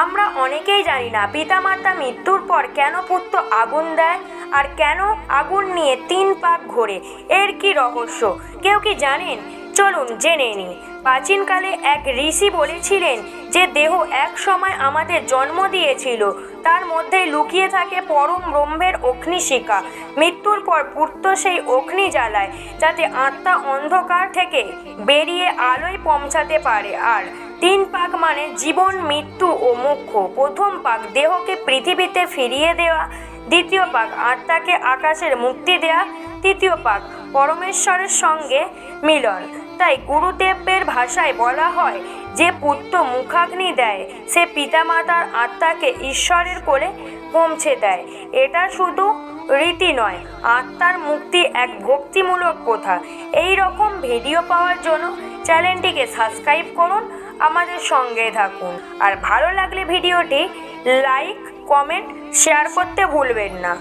আমরা অনেকেই জানি না পিতামাতা মৃত্যুর পর কেন পুত্র আগুন দেয় আর কেন আগুন নিয়ে তিন পাক ঘোরে। এর কি রহস্য? কেউ কি জানেন? চলুন জেনে নিই। প্রাচীনকালে এক ঋষি বলেছিলেন যে দেহ এক সময় আমাদের জন্ম দিয়েছিল, তার মধ্যেই লুকিয়ে থাকে পরম ব্রহ্মের অগ্নিশিখা। মৃত্যুর পর পুত্র সেই অগ্নি জ্বালায়, যাতে আত্মা অন্ধকার থেকে বেরিয়ে আলোয় পৌঁছাতে পারে। আর তিন পাক মানে জীবন, মৃত্যু ও মুখ্য প্রথম পাক দেহকে পৃথিবীতে ফিরিয়ে দেওয়া, দ্বিতীয় পাক আত্মাকে আকাশের মুক্তি দেওয়া তৃতীয় পাক পরমেশ্বরের সঙ্গে মিলন। তাই গুরুদেবের ভাষায় বলা হয়, যে পুত্র মুখাগ্নি দেয়, সে পিতামাতার আত্মাকে ঈশ্বরের কোলে পৌঁছে দেয়। এটা শুধু রীতি নয়, আত্মার মুক্তি এক ভক্তিমূলক কথা এই রকম ভিডিও পাওয়ার জন্য চ্যানেলটিকে সাবস্ক্রাইব করুন, আমাদের সঙ্গে থাকুন। আর ভালো লাগলে ভিডিওটি লাইক, কমেন্ট, শেয়ার করতে ভুলবেন না।